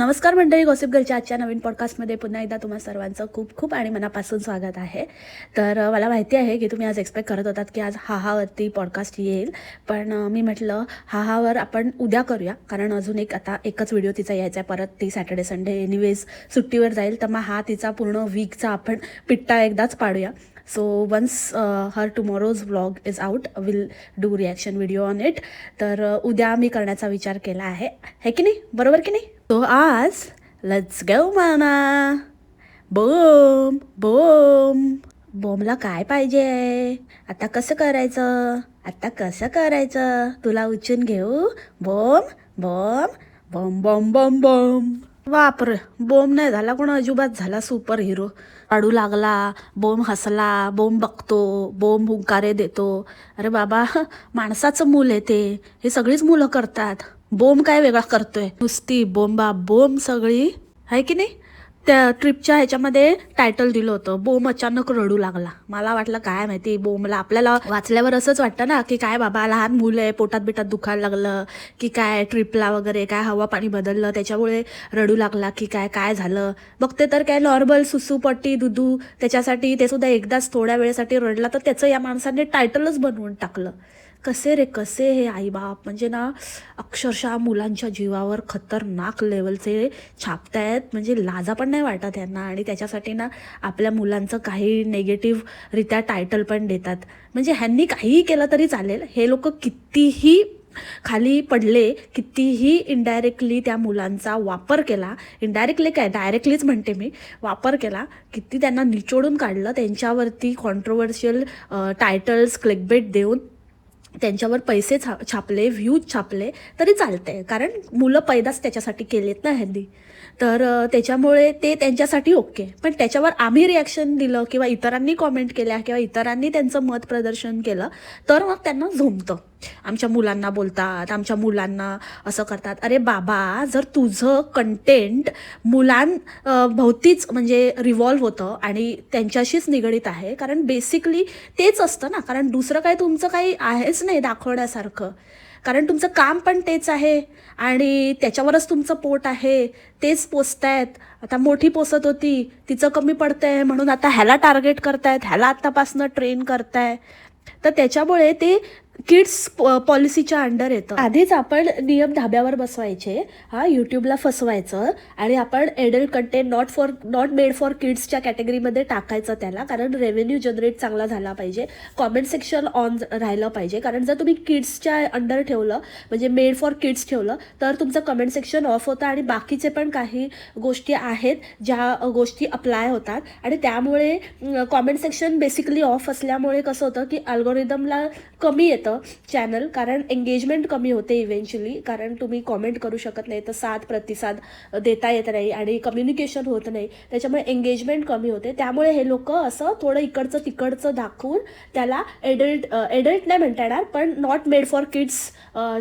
नमस्कार मंडळी गॉसिप गर्लच्या आजच्या नवीन पॉडकास्टमध्ये पुन्हा एकदा तुम्हा सर्वांचं खूप खूप आणि मनापासून स्वागत आहे. तर मला माहिती आहे की तुम्ही आज एक्सपेक्ट करत होतात की आज हाहावरती पॉडकास्ट येईल. पण मी म्हटलं हाहावर आपण उद्या करूया. कारण अजून एक आता एकच व्हिडिओ तिचा यायचा आहे. परत ती सॅटर्डे संडे एनिवेज सुट्टीवर जाईल. तर मग हा तिचा पूर्ण वीकचा आपण पिट्टा एकदाच पाडूया. So once her tomorrow's vlog is out will do reaction video on it तर uh, उद्या मी करण्याचा विचार केला आहे. है की नाही? बरोबर की नाही? तो आज लेट्स गो माना बोम बोम. बोमला काय पाहिजे? आता कसं करायचं? आता कसं करायचं? तुला उचून घेऊ. बोम बोम. बॉम बॉम बॉम बॉम. बापरे बोम नाही झाला. कोण अजिबात झाला सुपर हिरो काढू लागला बोम हसला बोम बघतो बोम हुंकारे देतो. अरे बाबा माणसाचं मूल आहे ते. हे सगळीच मुलं करतात. बोम काय वेगळा करतोय? नुसती बोंबा बोम सगळी. आहे की नाही? त्या ट्रिपच्या ह्याच्यामध्ये टायटल दिलं होतं बोम अचानक रडू लागला. मला वाटलं काय माहिती बोमला आपल्याला वाचल्यावर असंच वाटतं ना की काय बाबा लहान मुलं आहे पोटात बिटात दुखायला लागलं की काय ट्रिपला वगैरे काय हवा पाणी बदललं त्याच्यामुळे रडू लागला की काय काय झालं? बघते तर काय नॉर्मल सुसूपट्टी दुधू त्याच्यासाठी ते सुद्धा एकदाच थोड्या वेळेसाठी रडला तर त्याचं या माणसाने टायटलच बनवून टाकलं. कसे रे कसे हे आईबाप? म्हणजे ना अक्षरशः मुलांच्या जीवावर खतरनाक लेवलचे छापतायत. म्हणजे लाजा पण नाही वाटत यांना. आणि त्याच्यासाठी ना आपल्या मुलांचं काही नेगेटिव्हरित्या टायटल पण देतात. म्हणजे ह्यांनी काहीही केलं तरी चालेल. हे लोक कितीही खाली पडले कितीही इनडायरेक्टली त्या मुलांचा वापर केला इनडायरेक्टली काय डायरेक्टलीच म्हणते मी वापर केला किती त्यांना निचोडून काढलं त्यांच्यावरती कॉन्ट्रोवर्शियल टायटल्स क्लिकबेट देऊन त्यांच्यावर पैसे छा छापले व्ह्यूज छापले तरी चालतंय. कारण मुलं पैदाच त्याच्यासाठी केलेत ना ह्यांनी. तर त्याच्यामुळे ते त्यांच्यासाठी ओके. पण त्याच्यावर आम्ही रिॲक्शन दिलं किंवा इतरांनी कॉमेंट केल्या किंवा इतरांनी त्यांचं मत प्रदर्शन केलं तर मग त्यांना झोमतं. आमच्या मुलांना बोलतात आमच्या मुलांना असं करतात. अरे बाबा जर तुझं कंटेंट मुलां भोवतीच म्हणजे रिव्हॉल्व होतं आणि त्यांच्याशीच निगडीत आहे कारण बेसिकली तेच असतं ना. कारण दुसरं काही तुमचं काही आहेच नाही दाखवण्यासारखं. कारण तुमचं काम पण तेच आहे आणि त्याच्यावरच तुमचं पोट आहे. तेच पोचतायत आता मोठी पोसत होती तिचं कमी पडतंय म्हणून आता ह्याला टार्गेट करतायत ह्याला आत्तापासनं ट्रेन करताय. तर त्याच्यामुळे ते किड्स पॉलिसीच्या अंडर येतं. आधीच आपण नियम धाब्यावर बसवायचे हा यूट्यूबला फसवायचं आणि आपण adult content not for not made for किड्सच्या कॅटेगरीमध्ये टाकायचं त्याला कारण रेव्हेन्यू जनरेट चांगला झाला पाहिजे. कॉमेंट सेक्शन ऑन राहिलं पाहिजे. कारण जर तुम्ही किड्सच्या अंडर ठेवलं म्हणजे मेड फॉर किड्स ठेवलं तर तुमचं कमेंट सेक्शन ऑफ होतं आणि बाकीचे पण काही गोष्टी आहेत ज्या गोष्टी अप्लाय होतात. आणि त्यामुळे कॉमेंट सेक्शन बेसिकली ऑफ असल्यामुळे कसं होतं की अल्गोरिदमला कमी येतं. चॅनल कारण एंगेजमेंट कमी होते इव्हेंच्युअली कारण तुम्ही कॉमेंट करू शकत नाही तर साथ प्रतिसाद देता येत नाही आणि कम्युनिकेशन होत नाही. त्याच्यामुळे एंगेजमेंट कमी होते. त्यामुळे हे लोक असं थोडं इकडचं तिकडचं दाखवून त्याला एडल्ट एडल्ट नाही म्हणता येणार पण नॉट मेड फॉर किड्स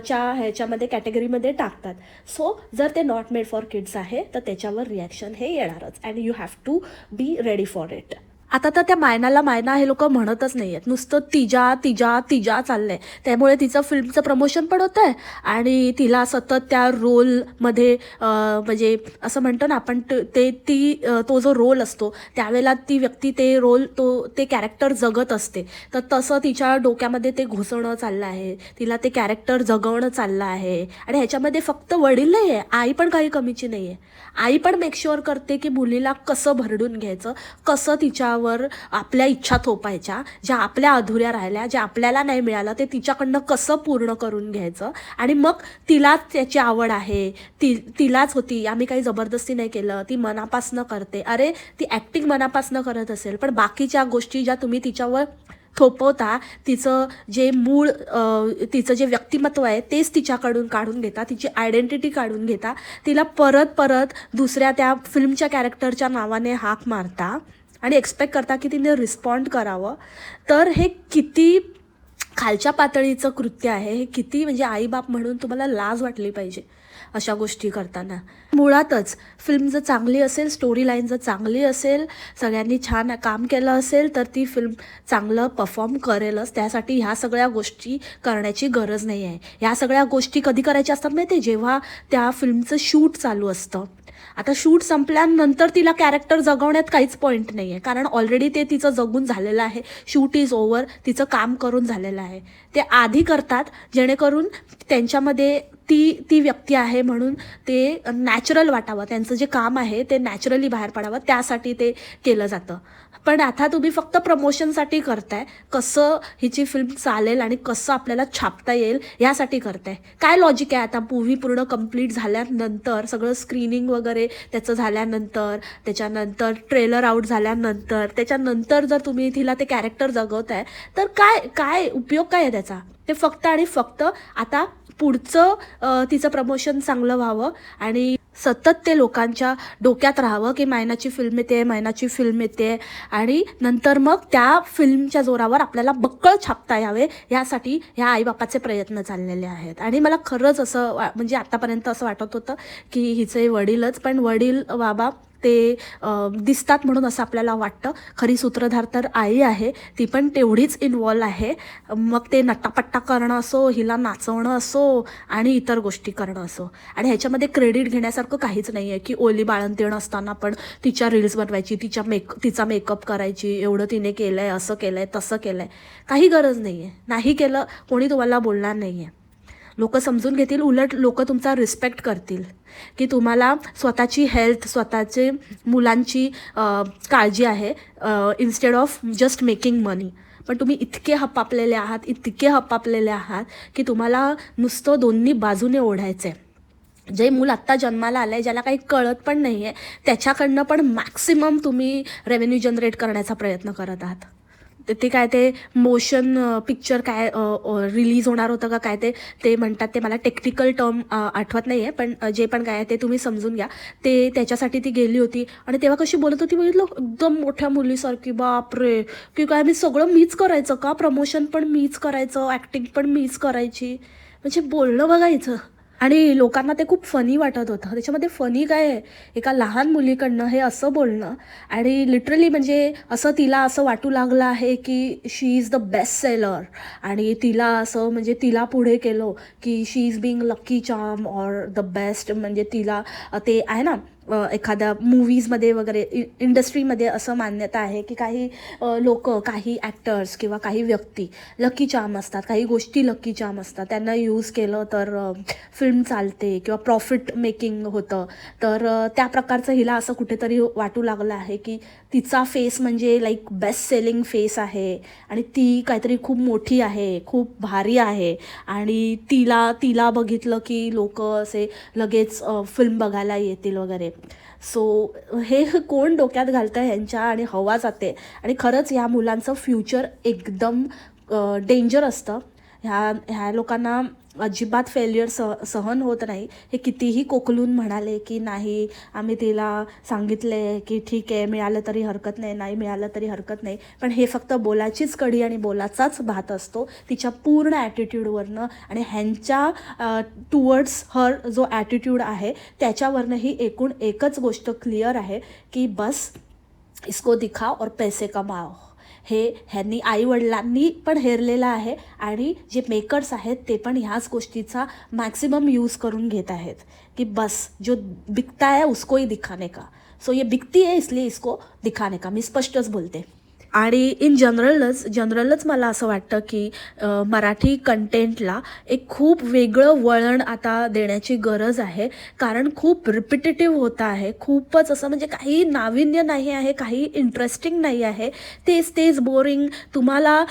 च्या ह्याच्यामध्ये कॅटेगरीमध्ये टाकतात. सो जर ते नॉट मेड फॉर किड्स आहे तर त्याच्यावर रिॲक्शन हे येणारच. And you have to be ready for it आता तर त्या मायनाला मायना हे लोक म्हणतच नाही आहेत नुसतं तिजा तिजा तिजा चाललंय. त्यामुळे तिचं फिल्मचं प्रमोशन पण होतं आहे आणि तिला सतत त्या रोलमध्ये म्हणजे असं म्हणतो ना आपण त- ते ती तो जो रोल असतो त्यावेळेला ती व्यक्ती ते रोल तो ते कॅरेक्टर जगत असते. तर तसं तिच्या डोक्यामध्ये ते घुसवणं चाललं आहे. तिला ते कॅरेक्टर जगवणं चाललं आहे. आणि ह्याच्यामध्ये फक्त वडील नाही आहे आई पण काही कमीची नाही आहे आई पण मेकश्युअर करते की मुलीला कसं भरडून घ्यायचं कसं तिच्या तिच्यावर आपल्या इच्छा थोपायच्या ज्या आपल्या अधुऱ्या राहिल्या ज्या आपल्याला नाही मिळालं ते तिच्याकडनं कसं पूर्ण करून घ्यायचं? आणि मग तिलाच त्याची आवड आहे. ती तिलाच होती आम्ही काही जबरदस्ती नाही केलं ती मनापासनं करते. अरे ती ॲक्टिंग मनापासनं करत असेल पण बाकीच्या गोष्टी ज्या तुम्ही तिच्यावर थोपवता तिचं जे मूळ तिचं जे व्यक्तिमत्व आहे तेच तिच्याकडून काढून घेता तिची आयडेंटिटी काढून घेता तिला परत परत दुसऱ्या त्या फिल्मच्या कॅरेक्टरच्या नावाने हाक मारता. आणि एक्सपेक्ट करता की तिने रिस्पॉन्ड करावं. तर हे किती खालच्या पातळीचं कृत्य आहे हे किती म्हणजे आईबाप म्हणून तुम्हाला लाज वाटली पाहिजे. अशा गोष्टी करताना. मुळातच फिल्म जर चांगली असेल स्टोरी लाईन जर चांगली असेल सगळ्यांनी छान काम केलं असेल तर ती फिल्म चांगलं परफॉर्म करेलच. त्यासाठी ह्या सगळ्या गोष्टी करण्याची गरज नाही आहे. ह्या सगळ्या गोष्टी कधी करायच्या असतात माहिती आहे? जेव्हा त्या फिल्मचं शूट चालू असतं. आता शूट संपल्यानंतर तिला कॅरेक्टर जगवण्यात काहीच पॉईंट नाही आहे कारण ऑलरेडी ते तिचं जगून झालेलं आहे. शूट इज ओव्हर तिचं काम करून झालेलं आहे. ते आधी करतात जेणेकरून त्यांच्यामध्ये ती ती व्यक्ती आहे म्हणून ते नॅचरल वाटावं. त्यांचं जे काम आहे ते नॅचरली बाहेर पडावं. त्यासाठी ते केलं जातं. पण आता तुम्ही फक्त प्रमोशनसाठी करताय. कसं हिची फिल्म चालेल आणि कसं आपल्याला छापता येईल यासाठी करताय. काय लॉजिक आहे आता? मूवी पूर्ण कंप्लीट झाल्यानंतर सगळं स्क्रीनिंग वगैरे त्याचं झाल्यानंतर त्याच्यानंतर ट्रेलर आउट झाल्यानंतर त्याच्यानंतर जर तुम्ही तिला ते कॅरेक्टर जगवताय तर काय काय उपयोग काय आहे त्याचा? ते फक्त आणि फक्त आता पुढचं तिचं प्रमोशन चांगलं व्हावं आणि सतत ते लोकांच्या डोक्यात राहावं की मैनाची फिल्म येते मैनाची फिल्म येते आणि नंतर मग त्या फिल्मच्या जोरावर आपल्याला बक्कळ छापता यावे यासाठी ह्या आईबापाचे प्रयत्न चाललेले आहेत. आणि मला खरंच असं वा म्हणजे आतापर्यंत असं वाटत होतं की हिचे वडीलच पण वडील बाबा ते दिसतात म्हणून असं आपल्याला वाटतं. खरी सूत्रधार तर आई आहे. ती पण तेवढीच इन्वॉल्व आहे. मग ते नट्टापट्टा करणं असो हिला नाचवणं असो आणि इतर गोष्टी करणं असो. आणि ह्याच्यामध्ये क्रेडिट घेण्यासारखं काहीच नाही आहे की ओली बाळंतीण असताना पण तिच्या रील्स बनवायची तिच्या मेक तिचा मेकअप करायची एवढं तिने केलं आहे असं केलं आहे तसं केलं आहे काही गरज नाही आहे नाही केलं कोणी तुम्हाला बोलणार नाही आहे लोक समजून घेतील उलट लोक तुमचा रिस्पेक्ट करतील. की तुम्हाला स्वतःची हेल्थ स्वतःचे मुलांची काळजी आहे instead of just making money पण तुम्ही इतके हपापलेले आहात इतके हपापलेले आहात की तुम्हाला नुसतं दोन्ही बाजूने ओढायचं आहे जे मूल आत्ता जन्माला आलं आहे ज्याला काही कळत पण नाही आहे त्याच्याकडनं पण मॅक्सिमम तुम्ही रेव्हेन्यू जनरेट करण्याचा प्रयत्न करत आहात. ते- ते काय ते मोशन पिक्चर काय रिलीज होणार होतं का काय ते ते म्हणतात ते मला टेक्निकल टर्म आठवत नाही आहे पण जे पण काय आहे ते तुम्ही समजून घ्या. ते त्याच्यासाठी ती गेली होती आणि तेव्हा कशी बोलत होती बघितलं? एकदम मोठ्या मुलीसारखी बापरे! की काय मी सगळं मीच करायचं का? प्रमोशन पण मीच करायचं ॲक्टिंग पण मीच करायची. म्हणजे बोलणं बघायचं. आणि लोकांना ते खूप फनी वाटत होतं. त्याच्यामध्ये फनी काय आहे? एका लहान मुलीकडनं हे असं बोलणं आणि लिटरली म्हणजे असं तिला असं वाटू लागलं आहे की she is the best seller आणि तिला असं म्हणजे तिला पुढे केलं की she is being lucky charm or the best म्हणजे तिला ते आहे ना एखाद्या मूवीजमध्ये वगैरे इ इंडस्ट्रीमध्ये असं मान्यता आहे की काही लोक काही ॲक्टर्स किंवा काही व्यक्ती लकी चाम असतात काही गोष्टी लकी चाम असतात. त्यांना यूज केलं तर फिल्म चालते किंवा प्रॉफिट मेकिंग होतं. तर त्या प्रकारचं हिला असं कुठेतरी वाटू लागलं आहे की तिचा फेस म्हणजे लाईक बेस्ट सेलिंग फेस आहे आणि ती काहीतरी खूप मोठी आहे खूप भारी आहे. आणि तिला तिला बघितलं की लोक असे लगेच फिल्म बघायला येतील वगैरे. सो हे कोण डोक्यात घालतं ह्यांच्या आणि हवा जाते. आणि खरंच ह्या मुलांचं फ्युचर एकदम डेंजर असतं. ह्या ह्या लोकांना अजिबात फेल्युअर सह सहन होत नाही. हे कितीही कोकलून म्हणाले की नाही आम्ही तिला सांगितले की ठीक आहे मिळालं तरी हरकत नाही नाही मिळालं तरी हरकत नाही. पण हे फक्त बोलाचीच कडी आणि बोलाचाच भात असतो. तिच्या पूर्ण ॲटिट्यूडवरनं आणि ह्यांच्या टुवर्ड्स हर जो ॲटिट्यूड आहे त्याच्यावरनं ही एकूण एकच गोष्ट क्लिअर आहे की बस इसको दिखाओ और पैसे कमाओ. हे ह्यांनी आईवडिलांनी पण हेरलेलं आहे आणि जे मेकर्स आहेत ते पण ह्याच गोष्टीचा मॅक्सिमम यूज करून घेत आहेत. की बस जो बिकता है उसको ही दिखाने का. सो ये बिकती है इसलिए इसको दिखाने का. मी स्पष्टच बोलते. आणि इन जनरलच जनरलच मला असं वाटतं की मराठी कंटेंटला एक खूप वेगळं वळण आता देण्याची गरज आहे. कारण खूप रिपिटेटिव्ह होतं आहे. खूपच असं म्हणजे काही नाविन्य नाही आहे काही इंटरेस्टिंग नाही आहे. तेच तेच बोरिंग तुम्हाला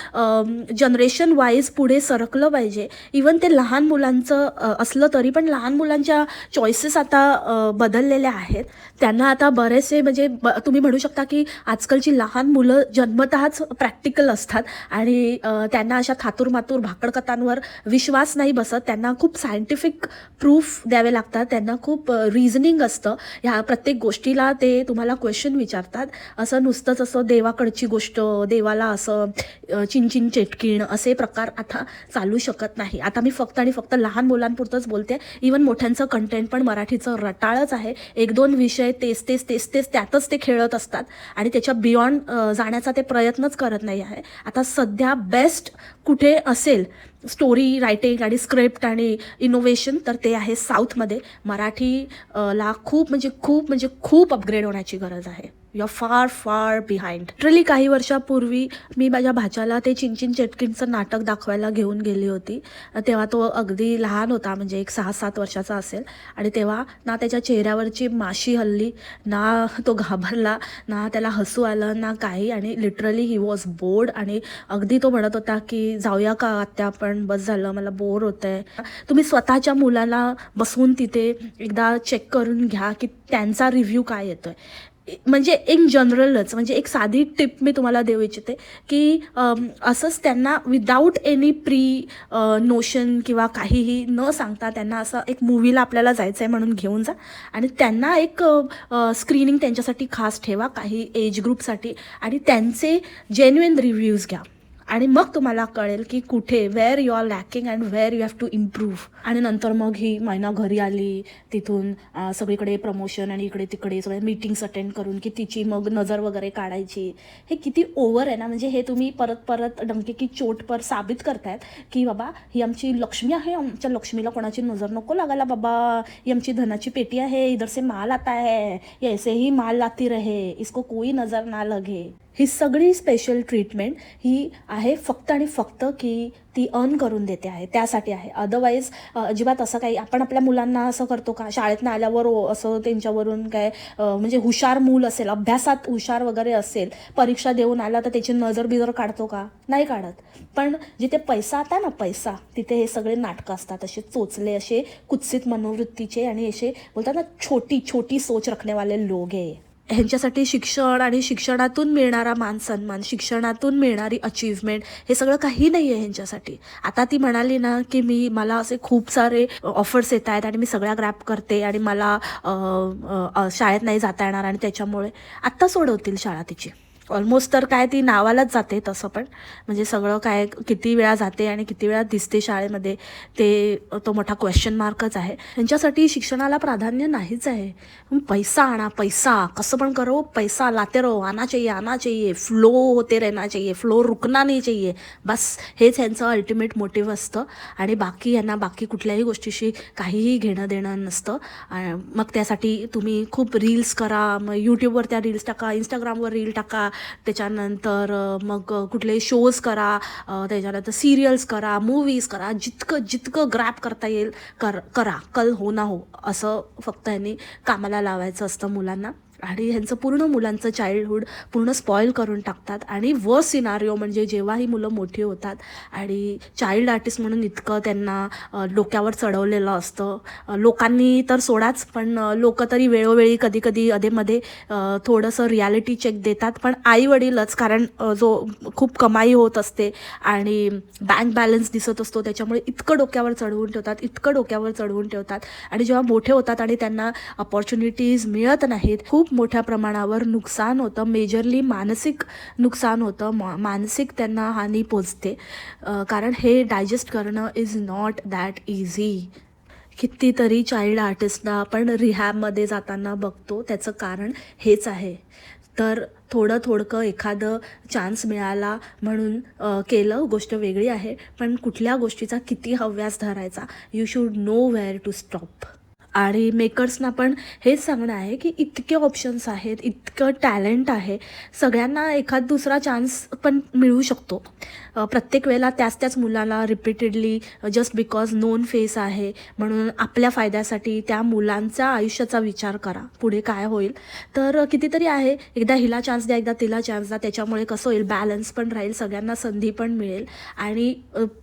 जनरेशन वाईज पुढे सरकलं पाहिजे. इवन ते लहान मुलांचं असलं तरी पण लहान मुलांच्या चॉईसेस आता बदललेल्या आहेत. त्यांना आता बरेचसे म्हणजे ब तुम्ही म्हणू शकता की आजकालची लहान मुलं जन्मतःच प्रॅक्टिकल असतात. आणि त्यांना अशा थातूरमातूर भाकडकथांवर विश्वास नाही बसत. त्यांना खूप सायंटिफिक प्रूफ द्यावे लागतात. त्यांना खूप रिझनिंग असतं. ह्या प्रत्येक गोष्टीला ते तुम्हाला क्वेश्चन विचारतात. असं नुसतंच असं देवाकडची गोष्ट देवाला असं चिंचिन चेटकीण असे प्रकार आता चालू शकत नाही. आता मी फक्त आणि फक्त लहान मुलांपुरतंच बोलते. इवन मोठ्यांचं कंटेंट पण मराठीचं रटाळच आहे. एक दोन विषय तेच तेच तेच तेच त्यातच ते खेळत असतात. आणि त्याच्या बियॉन्ड जाण्याचा ते प्रयत्नच करत नाही आहे. आता सध्या बेस्ट कुठे असेल? स्टोरी रायटिंग आणि स्क्रिप्ट आणि इनोव्हेशन तर ते आहे साऊथमध्ये मराठी ला खूप म्हणजे खूप म्हणजे खूप अपग्रेड होण्याची गरज आहे. You are far far behind literally काही वर्षापूर्वी मी माझ्या भाच्याला ते चिंचिन चेटकिनचं नाटक दाखवायला घेऊन गेली होती. तेव्हा तो अगदी लहान होता म्हणजे एक सहा सात वर्षाचा असेल. आणि तेव्हा ना त्याच्या चेहऱ्यावरची माशी हल्ली ना तो घाबरला ना त्याला हसू आलं ना काही. आणि लिटरली ही वॉज बोर्ड आणि अगदी तो म्हणत होता की जाऊया का आत्या आपण? बस झालं मला बोर होत आहे तुम्ही स्वतःच्या मुलाला बसवून तिथे एकदा चेक करून घ्या की त्यांचा रिव्ह्यू काय येतोय. म्हणजे इन जनरलच म्हणजे एक साधी टिप मी तुम्हाला देऊ इच्छिते की असंच त्यांना विदाऊट एनी प्री नोशन किंवा काहीही न सांगता त्यांना असं एक मूवीला आपल्याला जायचं आहे म्हणून घेऊन जा. आणि त्यांना एक स्क्रीनिंग त्यांच्यासाठी खास ठेवा काही एज ग्रुपसाठी आणि त्यांचे जेन्युइन रिव्ह्यूज घ्या. आणि मग तुम्हाला कळेल की कुठे where you are lacking and where you have to improve आणि नंतर मग ही मैना घरी आली तिथून सगळीकडे प्रमोशन आणि इकडे तिकडे सगळे मीटिंग्स अटेंड करून की तिची मग नजर वगैरे काढायची. हे किती ओव्हर आहे ना म्हणजे हे तुम्ही परत परत डंके की चोट पर साबित करतायत की बाबा ही आमची लक्ष्मी आहे आमच्या लक्ष्मीला कोणाची नजर नको लागायला बाबा. ही आमची धनाची पेटी आहे इधर से माल आता है ऐसे ही माल लाती रहे इसको कोई नजर ना लगे. ही सगळी स्पेशल ट्रीटमेंट ही आहे फक्त आणि फक्त की ती अर्न करून देते आहे. त्यासाठी आहे. अदरवाईज अजिबात असं काही आपण आपल्या मुलांना असं करतो का? शाळेतनं आल्यावर ओ- असं त्यांच्यावरून काय म्हणजे हुशार मूल असेल अभ्यासात हुशार वगैरे असेल परीक्षा देऊन आला तर त्याची नजर बिजर काढतो का? नाही काढत. पण जिथे पैसा आता ना पैसा तिथे हे सगळे नाटकं असतात. असे चोचले असे कुत्सित मनोवृत्तीचे आणि असे बोलतात ना छोटी छोटी सोच रखनेवाले लोक आहे ह्यांच्यासाठी शिक्षण आणि शिक्षणातून मिळणारा मान सन्मान शिक्षणातून मिळणारी अचीवमेंट हे सगळं काही नाही आहे ह्यांच्यासाठी. आता ती म्हणाली ना की मी मला असे खूप सारे ऑफर्स येत आहेत आणि मी सगळ्या ग्रॅप करते आणि मला शाळेत नाही जाता येणार आणि त्याच्यामुळे आत्ता सोडवतील शाळा तिची. ऑलमोस्ट तर काय ती नावालाच जाते तसं पण. म्हणजे सगळं काय किती वेळा जाते आणि किती वेळा दिसते शाळेमध्ये ते तो मोठा क्वेश्चन मार्कच आहे. त्यांच्यासाठी शिक्षणाला प्राधान्य नाहीच आहे. पैसा आणा पैसा. कसं पण करो पैसा लाते रहो. आना चाहिए आना चाहिए. फ्लो होते रहना चाहिए. फ्लो रुकना नाही चाहिए. बस हेच यांचं अल्टिमेट मोटिव्ह असतं. आणि बाकी यांना बाकी कुठल्याही गोष्टीशी काहीही घेणं देणं नसतं. मग त्यासाठी तुम्ही खूप रील्स करा. मग यूट्यूबवर त्या रील्स टाका इंस्टाग्रामवर रील टाका. त्याच्यानंतर मग कुठले शोज करा त्याच्यानंतर सिरियल्स करा मूवीज करा जितकं जितकं ग्रॅप करता येईल कर करा कल हो ना हो असं फक्त यांनी कामाला लावायचं असतं मुलांना. आणि ह्यांचं पूर्ण मुलांचं चाइल्डहूड पूर्ण स्पॉईल करून टाकतात. आणि व सिनारिओ म्हणजे जेव्हा ही मुलं मोठी होतात आणि चाइल्ड आर्टिस्ट म्हणून इतकं त्यांना डोक्यावर चढवलेलं असतं. लोकांनी तर सोडाच पण लोक तरी वेळोवेळी कधी कधी अधेमध्ये थोडंसं रियालिटी चेक देतात. पण आई वडीलच कारण जो खूप कमाई होत असते आणि बँक बॅलन्स दिसत असतो त्याच्यामुळे इतकं डोक्यावर चढवून ठेवतात इतकं डोक्यावर चढवून ठेवतात. आणि जेव्हा मोठे होतात आणि त्यांना अपॉर्च्युनिटीज मिळत नाहीत खूप मोठ्या प्रमाणावर नुकसान होतं. मेजरली मानसिक नुकसान होतं. मा मानसिक त्यांना हानी पोचते. कारण हे डायजेस्ट करणं इज नॉट दॅट इझी कितीतरी चाइल्ड आर्टिस्टना आपण रिहॅबमध्ये जाताना बघतो. त्याचं कारण हेच आहे. तर थोडं थोडकं एखादं चान्स मिळाला म्हणून केलं गोष्ट वेगळी आहे. पण कुठल्या गोष्टीचा किती हव्यास धरायचा? You should know where to stop आणि मेकर्सना पण हेच सांगणं आहे की इतके ऑप्शन्स आहेत इतकं टॅलेंट आहे सगळ्यांना एखाद दुसरा चान्स पण मिळू शकतो. प्रत्येक वेळेला त्याच त्याच मुलाला repeatedly just because known face आहे म्हणून आपल्या फायद्यासाठी त्या मुलांचा आयुष्याचा विचार करा. पुढे काय होईल? तर कितीतरी आहे. एकदा हिला चान्स द्या एकदा तिला चान्स द्या. त्याच्यामुळे कसं होईल? बॅलन्स पण राहील सगळ्यांना संधी पण मिळेल आणि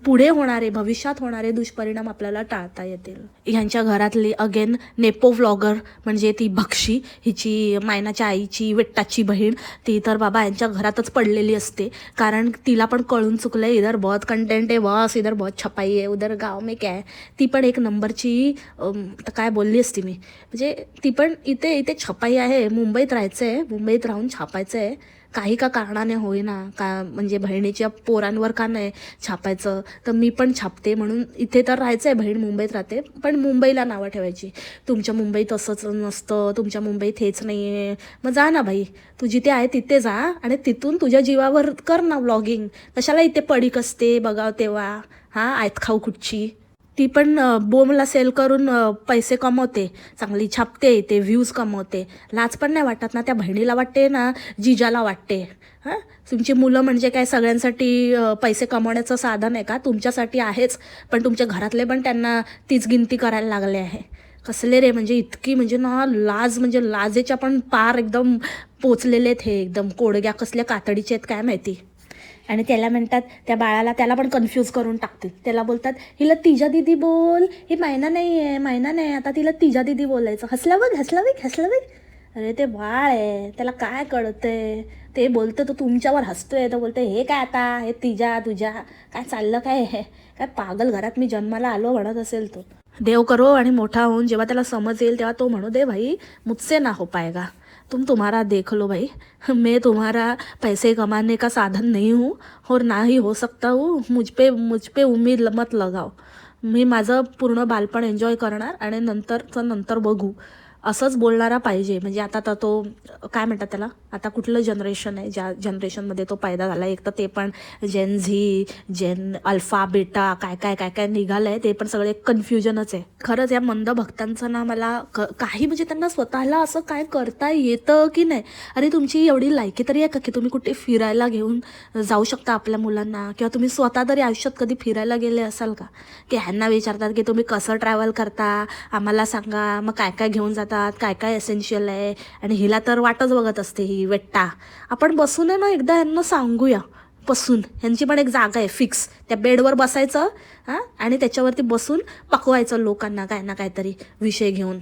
पुढे होणारे भविष्यात होणारे दुष्परिणाम आपल्याला टाळता येतील. ह्यांच्या घरातली अगेन देन नेपो व्लॉगर म्हणजे ती भक्षी हिची मायनाच्या आईची वेट्टाची बहीण ती तर बाबा यांच्या घरातच पडलेली असते. कारण तिला पण कळून चुकलं आहे इधर बहुत कंटेंट आहे बस इधर बहुत छपाई आहे उधर गाव मे काय ती पण एक नंबरची काय बोलली असती मी. म्हणजे ती पण इथे इथे छपाई आहे मुंबईत राहायचं आहे मुंबईत राहून छापायचं आहे काही का कारणाने होईना का म्हणजे बहिणीच्या पोरांवर का नाही छापायचं? तर मी पण छापते म्हणून इथे तर राहायचं आहे बहीण मुंबईत राहते पण मुंबईला नावं ठेवायची. तुमच्या मुंबईत असंच नसतं तुमच्या मुंबईत हेच नाही आहे मग जा ना बाई तू जिथे आहे तिथे जा आणि तिथून तुझ्या जीवावर कर ना व्लॉगिंग कशाला इथे पडीक असते बघाव तेव्हा? हां आयत खाऊ कुठची? ती पण बोमला सेल करून पैसे कमवते चांगली छापते ते व्ह्यूज कमवते. लाज पण नाही वाटत ना त्या बहिणीला वाटते ना जिजाला वाटते. हां? तुमची मुलं म्हणजे काय सगळ्यांसाठी पैसे कमवण्याचं साधन आहे का? तुमच्यासाठी आहेच पण तुमच्या घरातले पण त्यांना तीच गिनती करायला लागले आहे. कसले रे म्हणजे इतकी म्हणजे ना लाज म्हणजे लाजेच्या पण पार एकदम पोचलेले आहेत हे एकदम कोडग्या कसल्या कातडीचे आहेत काय माहिती? आणि त्याला म्हणतात त्या बाळाला त्याला पण कन्फ्यूज करून टाकतील. त्याला बोलतात हिला तिजा दिदी बोल. ही मायना नाही आहे मायना नाही. आता तिला तिजा दिदी बोलायचं. हसला बघ हसला बघ हसला बघ. अरे ते बाळ आहे. त्याला काय कळतंय? ते बोलतं तो तुमच्यावर हसतोय. तर बोलतं हे काय आता? हे तिजा तुझ्या. काय चाललं काय? हे काय पागल घरात मी जन्माला आलो म्हणत असेल तो. देव करो आणि मोठा होऊन जेव्हा त्याला समज येईल तेव्हा तो म्हणू दे भाई मुझसे ना हो पायगा. तुम तुम्हारा देख लो भाई। मैं तुम्हारा पैसे कमाने का साधन नहीं हूँ और ना ही हो सकता हूँ। मुझ पे मुझ पे उम्मीद मत लगाओ। मी माझं पूर्ण बालपण एन्जॉय करणार आणि नंतरचं नंतर बघू. असंच बोलणारा पाहिजे. म्हणजे आता तर तो काय म्हणतात त्याला? आता कुठलं जनरेशन आहे? ज्या जनरेशनमध्ये तो पैदा झाला. एक तर ते पण जेन झी जेन अल्फा बेटा काय काय काय काय निघालं आहे ते पण सगळे कन्फ्युजनच आहे. खरंच या मंद भक्तांचं ना मला क काही म्हणजे त्यांना स्वतःला असं काय करता येतं की नाही? अरे तुमची एवढी लायकी तरी आहे का? की तुम्ही कुठे फिरायला घेऊन जाऊ शकता आपल्या मुलांना? किंवा तुम्ही स्वतः तरी आयुष्यात कधी फिरायला गेले असाल का? की ह्यांना विचारतात की तुम्ही कसं ट्रॅव्हल करता? आम्हाला सांगा. मग काय काय घेऊन जाता? जातात काय काय एसेन्शियल आहे? आणि हिला तर वाटच बघत असते ही वेट्टा. आपण बसून आहे ना एकदा ह्यांना सांगूया. बसून. ह्यांची पण एक जागा आहे फिक्स त्या बेडवर बसायचं हां? आणि त्याच्यावरती बसून पकवायचं लोकांना काय ना काहीतरी विषय घेऊन.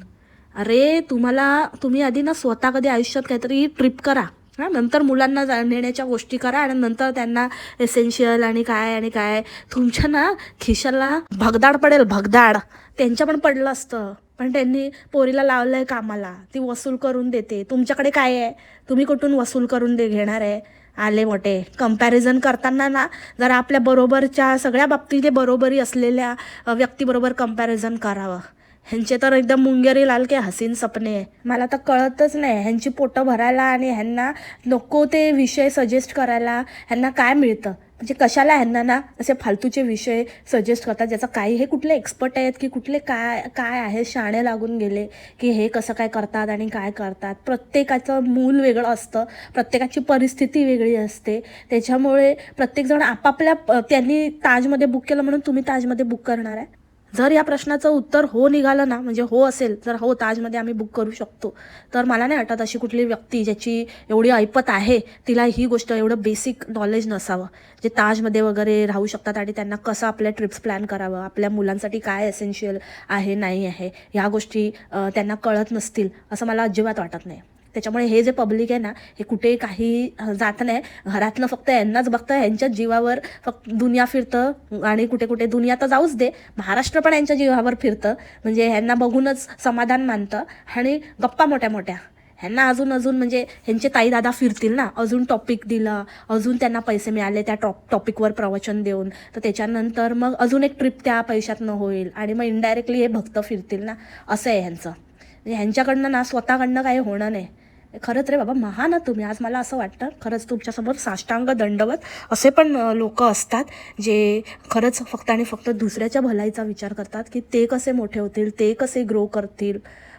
अरे तुम्हाला तुम्ही आधी ना स्वतः कधी आयुष्यात काहीतरी ट्रिप करा. हां नंतर मुलांना जा नेण्याच्या गोष्टी करा आणि नंतर त्यांना एसेन्शियल आणि काय आणि काय. तुमच्या ना खिशाला भगदाड पडेल भगदाड. त्यांच्या पण पडलं असतं. पण त्यांनी पोरीला लावलं आहे कामाला. ती वसूल करून देते. तुमच्याकडे काय आहे? तुम्ही कुठून वसूल करून दे घेणार आहे? आले मोठे. कंपॅरिझन करताना ना जरा आपल्या बरोबरच्या सगळ्या बाबतीत बरोबरी असलेल्या व्यक्तीबरोबर कंपॅरिझन करावं. ह्यांचे तर एकदम मुंगेरी लाल के हसीन सपने मला तर कळतच नाही ह्यांची पोटं भरायला आणि ह्यांना नको ते विषय सजेस्ट करायला ह्यांना काय मिळतं? म्हणजे कशाला ह्यांना ना असे फालतूचे विषय सजेस्ट करतात ज्याचा काही हे कुठले एक्सपर्ट आहेत की कुठले काय काय आहे शाणे लागून गेले की हे कसं काय करतात आणि काय करतात. प्रत्येकाचं मूल वेगळं असतं प्रत्येकाची परिस्थिती वेगळी असते. त्याच्यामुळे प्रत्येकजण आपापल्या प- त्यांनी ताजमध्ये बुक केलं म्हणून तुम्ही ताजमध्ये बुक करणार आहे? जर या प्रश्नाचं उत्तर हो निघालं ना म्हणजे हो असेल जर हो ताजमध्ये आम्ही बुक करू शकतो. तर मला नाही वाटत अशी कुठली व्यक्ती ज्याची एवढी ऐपत आहे तिला ही गोष्ट एवढं बेसिक नॉलेज नसावं. जे ताजमध्ये वगैरे राहू शकतात आणि त्यांना कसं आपल्या ट्रिप्स प्लॅन करावं आपल्या मुलांसाठी काय एसेन्शियल आहे नाही आहे ह्या गोष्टी त्यांना कळत नसतील असं मला अजिबात वाटत नाही. त्याच्यामुळे हे जे पब्लिक आहे ना हे कुठे काही जात नाही. घरातलं फक्त यांनाच बघतं यांच्याच जीवावर फक्त दुनिया फिरतं आणि कुठे कुठे दुनिया तर जाऊच दे. महाराष्ट्र पण यांच्या जीवावर फिरतं. म्हणजे ह्यांना बघूनच समाधान मानतं आणि गप्पा मोठ्या मोठ्या. ह्यांना अजून अजून म्हणजे ह्यांचे ताई दादा फिरतील ना. अजून टॉपिक दिलं अजून त्यांना पैसे मिळाले त्या टॉप टॉपिकवर प्रवचन देऊन. तर त्याच्यानंतर मग अजून एक ट्रिप त्या पैशातनं होईल आणि मग इनडायरेक्टली हे भक्त फिरतील ना. असं आहे ह्यांचं. म्हणजे ह्यांच्याकडनं ना स्वतःकडनं काही होणं नाही. खरंच रे बाबा महान तुम्ही. आज मला असं वाटतं खरंच तुमच्यासमोर साष्टांग दंडवत असे पण लोक असतात जे खरंच फक्त आणि फक्त दुसऱ्याच्या भलाईचा विचार करतात की ते कसे मोठे होतील ते कसे ग्रो करतील.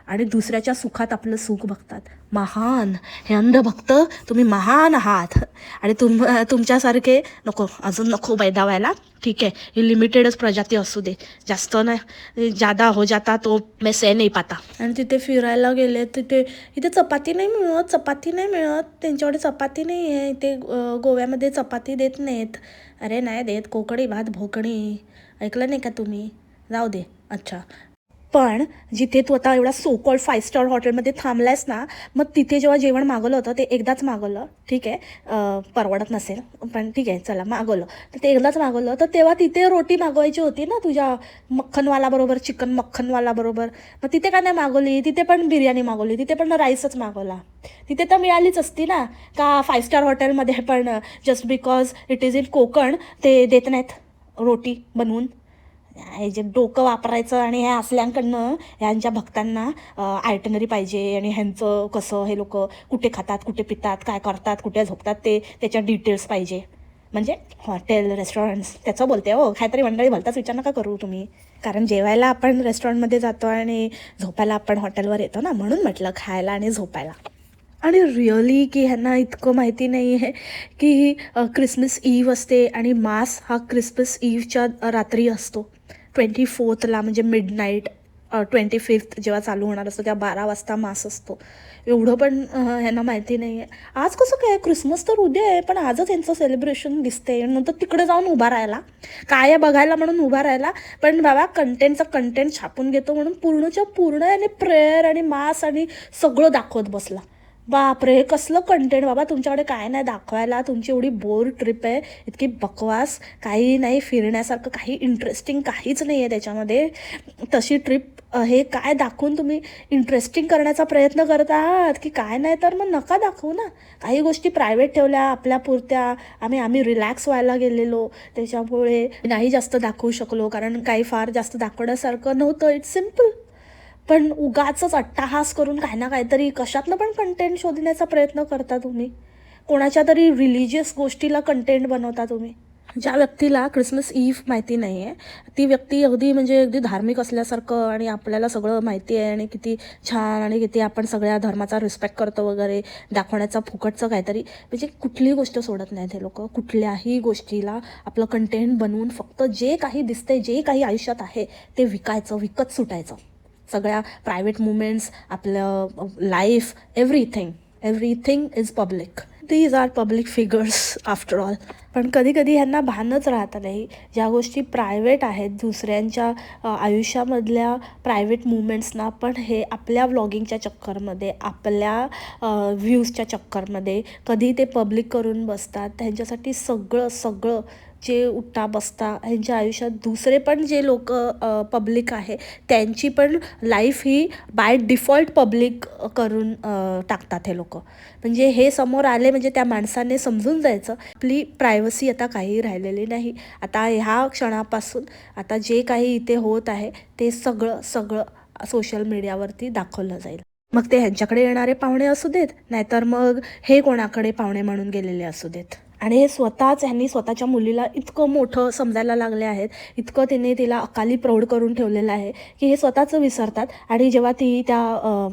आणि दुसऱ्याच्या सुखात आपलं सुख बघतात. महान. हे अंधभक्त तुम्ही महान आहात. आणि तुम तुमच्यासारखे नको अजून नको बैदावायला. ठीक आहे ही लिमिटेडच प्रजाती असू दे. जास्त नाही जादा हो जाता तो मेसे सह नाही पाता. आणि तिथे फिरायला गेले तिथे इथे चपाती नाही मिळत चपाती नाही मिळत. त्यांच्याकडे चपाती नाही आहे. इथे गोव्यामध्ये चपाती देत नाहीत. अरे नाही देत कोकणी भात भोकणी. ऐकलं नाही का तुम्ही? जाऊ दे. अच्छा. पण जिथे तू आता एवढा सो कॉल्ड फाय स्टार हॉटेलमध्ये थांबलायस ना मग तिथे जेव्हा जेवण मागवलं होतं ते एकदाच मागवलं. ठीक आहे? परवडत नसेल. पण ठीक आहे चला मागवलं. तर ते एकदाच मागवलं. तर तेव्हा तिथे रोटी मागवायची होती ना तुझ्या मक्खनवालाबरोबर चिकन मक्खनवालाबरोबर. मग तिथे का नाही मागवली? तिथे पण बिर्याणी मागवली. तिथे पण राईसच मागवला. तिथे तर मिळालीच असती ना. का फाय स्टार हॉटेलमध्ये पण just because it is in Konkan ते देत नाहीत रोटी बनवून. हे जे डोकं वापरायचं आणि ह्या असल्यांकडनं ह्यांच्या भक्तांना आयटनरी पाहिजे आणि ह्यांचं कसं हे लोक कुठे खातात कुठे पितात काय करतात कुठे झोपतात ते त्याच्या डिटेल्स पाहिजे. म्हणजे हॉटेल रेस्टॉरंट्स त्याचं बोलते हो. काहीतरी मंडळी भलताच विचार नका करू तुम्ही. कारण जेवायला आपण रेस्टॉरंटमध्ये जातो आणि झोपायला आपण हॉटेलवर येतो ना म्हणून म्हटलं खायला आणि झोपायला. आणि रिअली की ह्यांना इतकं माहिती नाही आहे की क्रिसमस ईव असते आणि मास हा क्रिसमस ईवच्या रात्री असतो. ट्वेंटी फोर्थला म्हणजे मिडनाईट ट्वेंटी फिफ्थ जेव्हा चालू होणार असतो त्या बारा वाजता मास असतो. एवढं पण ह्यांना माहिती नाही आहे आज कसं काय क्रिसमस तर उद्या आहे पण आजच यांचं सेलिब्रेशन दिसते नंतर तिकडे जाऊन उभा राहायला. काय आहे बघायला म्हणून उभा राहायला. पण बाबा कंटेंटचा कंटेंट छापून घेतो म्हणून पूर्णच्या पूर्ण आणि प्रेयर आणि मास आणि सगळं दाखवत बसला. बापरे कसलं कंटेंट बाबा तुमच्याकडे काय नाही दाखवायला. तुमची एवढी बोर ट्रिप आहे. इतकी बकवास. काही नाही फिरण्यासारखं काही इंटरेस्टिंग काहीच नाही आहे त्याच्यामध्ये. तशी ट्रिप हे काय दाखवून तुम्ही इंटरेस्टिंग करण्याचा प्रयत्न करत आहात की काय नाही तर मग नका दाखवू ना. काही गोष्टी प्रायव्हेट ठेवल्या आपल्या पुरत्या. आम्ही आम्ही रिलॅक्स व्हायला गेलेलो. त्याच्यामुळे नाही जास्त दाखवू शकलो. कारण काही फार जास्त दाखवण्यासारखं नव्हतं. इट्स सिंपल पण उगाच अट्टाहास करून काही ना काहीतरी कशातलं पण कंटेंट शोधण्याचा प्रयत्न करता तुम्ही. कोणाच्या तरी रिलिजियस गोष्टीला कंटेंट बनवता तुम्ही. ज्या व्यक्तीला क्रिसमस ईव्ह माहिती नाही आहे ती व्यक्ती अगदी म्हणजे अगदी धार्मिक असल्यासारखं आणि आपल्याला सगळं माहिती आहे आणि किती छान आणि किती आपण सगळ्या धर्माचा रिस्पेक्ट करतो वगैरे दाखवण्याचा फुकटचं काहीतरी. म्हणजे कुठलीही गोष्ट सोडत नाहीत हे लोक. कुठल्याही गोष्टीला आपलं कंटेंट बनवून फक्त जे काही दिसतंय जे काही आयुष्यात आहे ते विकायचं विकत सुटायचं. सगळ्या प्रायव्हेट मुमेंट्स आपलं life everything everything is public these are public figures after all पण कधी कधी ह्यांना भानच राहत नाही. ज्या गोष्टी प्रायव्हेट आहेत दुसऱ्यांच्या आयुष्यामधल्या प्रायव्हेट मुमेंट्सना पण हे आपल्या व्लॉगिंगच्या चक्करमध्ये आपल्या व्ह्यूजच्या चक्करमध्ये कधी ते पब्लिक करून बसतात त्यांच्यासाठी सगळं सगळं जे उठता बसता ह्यांच्या आयुष्यात दुसरे पण जे लोक पब्लिक आहे त्यांची पण लाईफ ही बाय डिफॉल्ट पब्लिक करून टाकतात हे लोक. म्हणजे हे समोर आले म्हणजे त्या माणसाने समजून जायचं आपली प्रायव्हसी आता काही राहिलेली नाही. आता ह्या क्षणापासून आता जे काही इथे होत आहे ते सगळं सगळं सोशल मीडियावरती दाखवलं जाईल. मग ते ह्यांच्याकडे येणारे पाहुणे असू देत नाहीतर मग हे कोणाकडे पाहुणे म्हणून गेलेले असू देत. आणि हे स्वतःच ह्यांनी स्वतःच्या मुलीला इतकं मोठं समजायला लागले आहेत इतकं तिने तिला अकाली प्रौढ करून ठेवलेलं आहे की हे स्वतःचं विसरतात. आणि जेव्हा ती त्या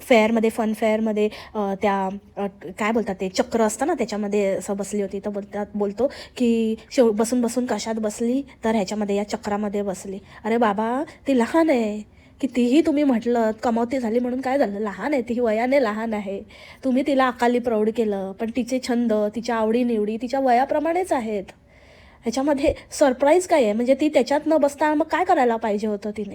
फेअरमध्ये फन फेअरमध्ये त्या काय बोलतात ते चक्र असतं ना त्याच्यामध्ये असं बसली होती तर बोलतात बोलतो की शेव बसून बसून कशात बसली तर ह्याच्यामध्ये या चक्रामध्ये बसली. अरे बाबा ती लहान आहे. कितीही तुम्ही म्हटलं कमावती झाली म्हणून काय झालं? लहान आहे ती वयाने लहान आहे. तुम्ही तिला अकाली प्रौढ केलं पण तिचे छंद तिच्या आवडीनिवडी तिच्या वयाप्रमाणेच आहेत. ह्याच्यामध्ये सरप्राईज काय आहे? म्हणजे ती त्याच्यात न बसता मग काय करायला पाहिजे होतं तिने?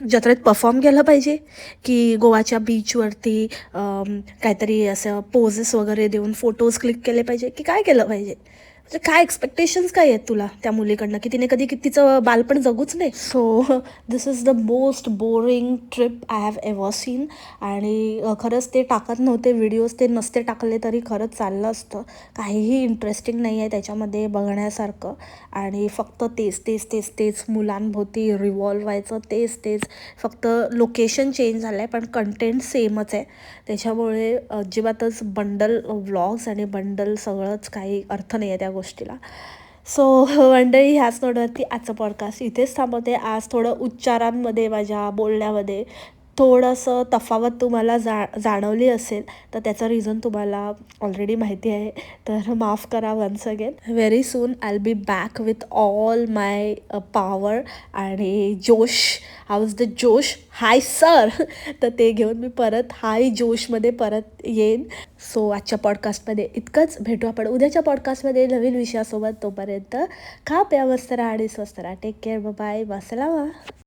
जत्रेत परफॉर्म केलं पाहिजे? की गोवाच्या बीचवरती काहीतरी असं पोजेस वगैरे देऊन फोटोज क्लिक केले पाहिजे? की काय केलं पाहिजे? म्हणजे काय एक्सपेक्टेशन्स काय आहेत तुला त्या मुलीकडनं? की तिने कधी की तिचं बालपण जगूच नाही? So this is the most boring trip I have ever seen आणि खरंच ते टाकत नव्हते व्हिडिओज ते नसते टाकले तरी खरंच चाललं असतं. काहीही इंटरेस्टिंग नाही आहे त्याच्यामध्ये बघण्यासारखं. आणि फक्त तेच तेच तेच तेच मुलांभोवती रिवॉल्व व्हायचं तेच तेच. फक्त लोकेशन चेंज झालं आहे पण कंटेंट सेमच आहे. त्याच्यामुळे अजिबातच बंडल व्लॉग्स आणि बंडल सगळंच काही अर्थ नाही आहे त्या गोष्टीला. सो मंडळी ह्याच नोटवरती आजचं पॉडकास्ट इथेच थांबवते. आज थोडं उच्चारांमध्ये माझ्या बोलण्यामध्ये थोडंसं तफावत तुम्हाला जा जाणवली असेल तर त्याचं रिझन तुम्हाला ऑलरेडी माहिती आहे. तर माफ करा once again very soon I be back with all my power आणि जोश. हाऊज द जोश? हाय सर तर ते घेऊन मी परत हाय जोशमध्ये परत येईन. सो आजच्या पॉडकास्टमध्ये इतकंच. भेटू आपण उद्याच्या पॉडकास्टमध्ये नवीन विषयासोबत. तोपर्यंत खा प्या मस्त राहा आणि स्वस्त राहा. टेक केअर बाय बसला